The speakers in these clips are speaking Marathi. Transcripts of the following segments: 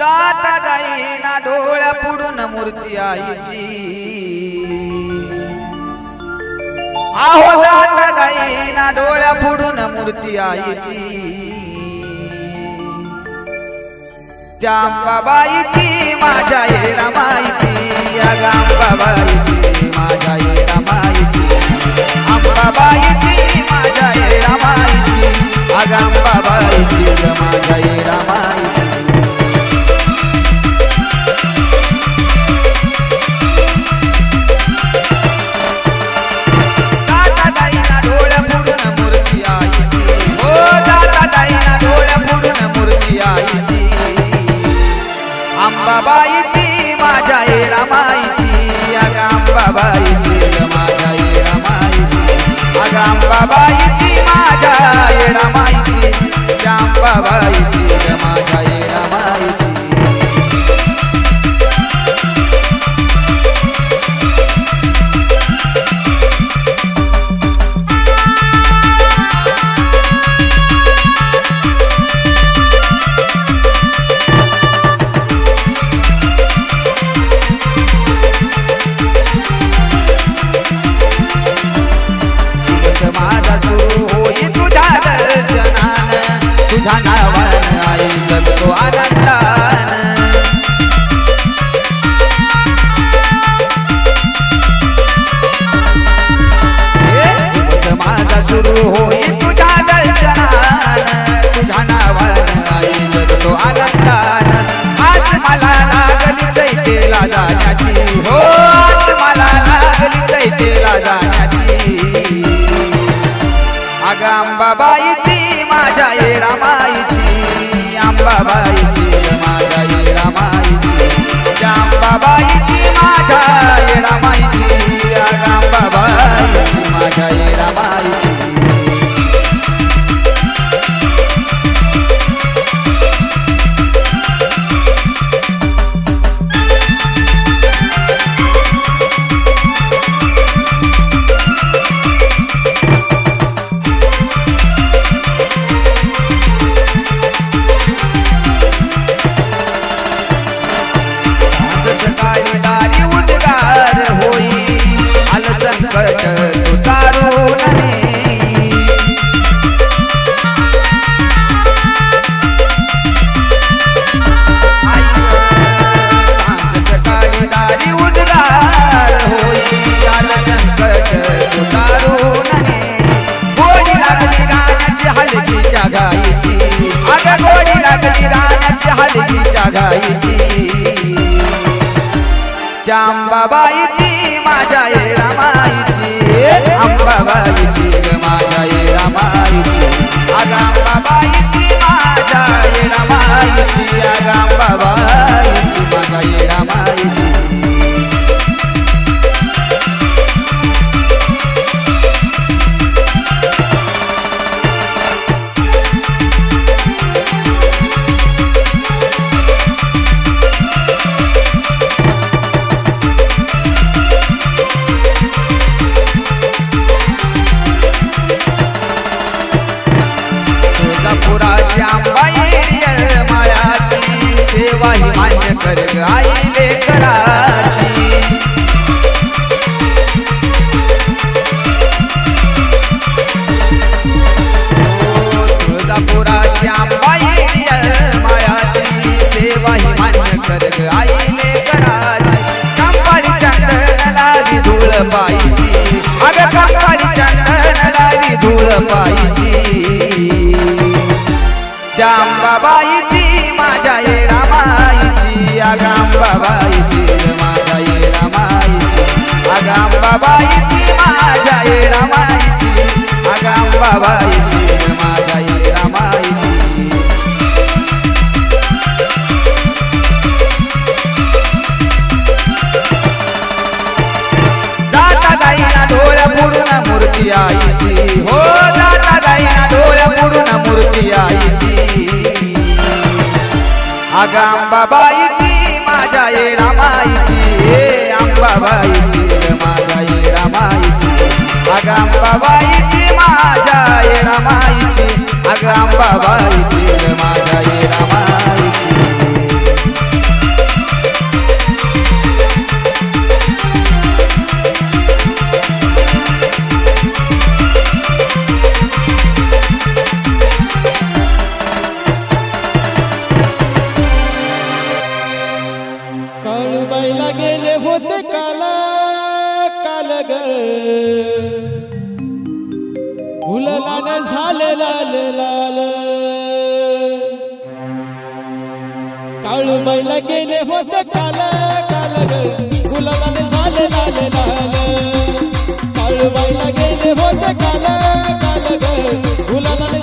जाता जाईना डोळ्या पुढून मूर्ती आईची. आहो जाता जाईना डोळ्या पुढून मूर्ती आईची. त्या बाबाईची माझ्या येणा माईची या गाम बाबाईची झांडाळ वाळण आई जगतो आनंद अंबाबाईची माझ्या ये रामाईची. अंबाबाईची माझ्या ये रामाईची. आगा बाबाईची माझ्या येणामाईची आगाम बाबाई. अंबाबाईची माझ्या येणा माईची. अग अंबाबाईची माझ्या येणा माईची. काळू बाईला गेले होते काला काल ग फुलगाणं झाले लाल लाल. काळू बैला गेले होत काल काल फुलगाणं झाले लाल लाल. काळू बैला गेले होत काल काल फुलगाणं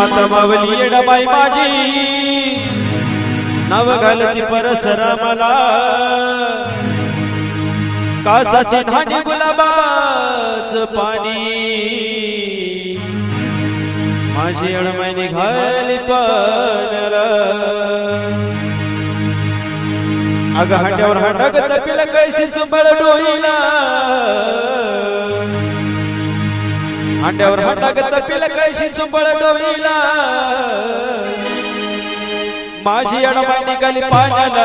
मात मावली येडाबाई माझी. नाव घालती परसरा मला काचाची नाणी गुलाबाच पाणी. माझी अडमाईने घाली पाण्याला. अग हांड्यावर हांडा गत पिला कळशी सुबळ डोईला. हांड्यावर हांडा गत पिला कळशी चुंबळ डोईला. माझी अडमाई निघाली पाण्याला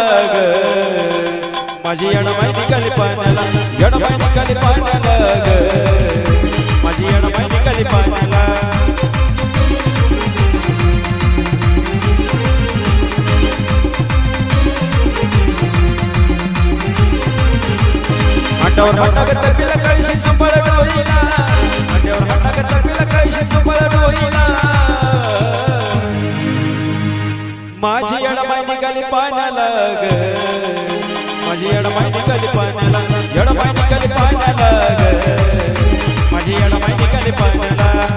माझी अडमाई निघाली पाण्याला. अडमाई निघाली पाण्याला माझी अडमाई निघाली पाण्याला. अंड्यावर हाटागत पिला कळशी चुंबळ डोईला. माझी अडमाय निघाली पाण्याला ग. माझी अडमाय निघाली पाण्याला. अडमाय निघाली पाण्याला ग. माझी अडमाय निघाली पाण्याला.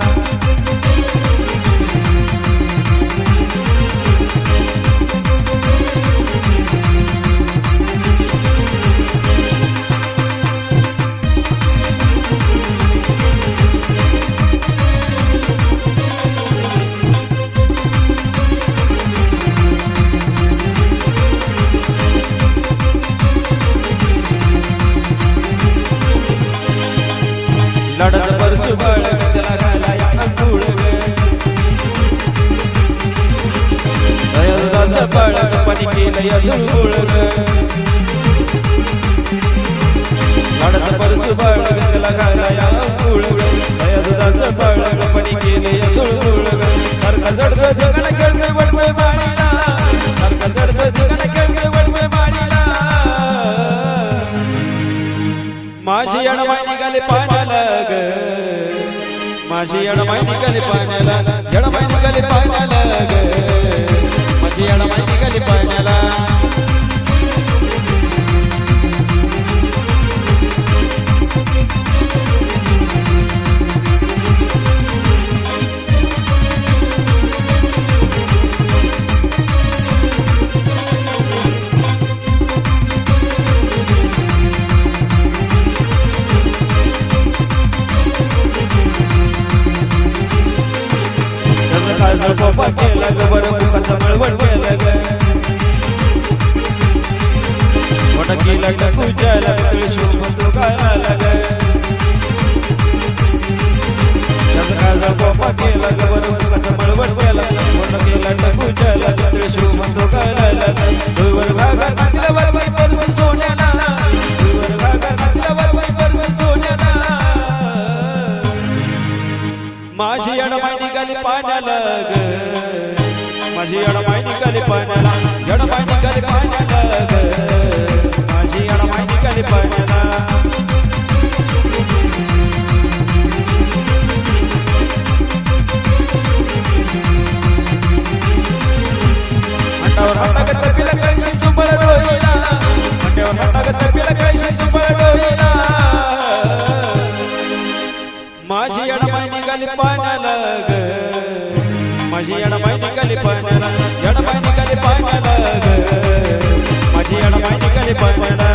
दयादास बाळक पाणी केलं या सारखा जडत जगण खेळतोय वडवय बाणीला सारखा जडत जगण खेळतोय वडवय बाणीला माझी अडमाई निघाली पाण्याला ग. माझी अडमाई निघाली पाण्याला. अडमाई निघाली पाण्याला ग. माझी अडमाई निघाली पाण्याला. मोठा केला टाकू जायला सूक्ष्म तो काळाला ग त्याचं काळजं कोपा केला ग बरं मुखाचं मळवण केला मोठा केला टाकू जायला सूक्ष्म तो काळाला ग डोईवर भागा टाकला वरवाई परसू सोन्याला। डोईवर भागा टाकला वरवाई परसू सोन्याला। माझी अडमाई निघाली पाण्याला ग माझी अडमाई निघाली पाण्याला। अडमाई निघाली तपिला कैशाची पळडोईना माझी अडमाई निघाली पाण्याला ग. माझी अडमाई निघाली पाण्याला अडमाई निघाली पाण्याला ग. माझी अडमाई निघाली पाण्याला.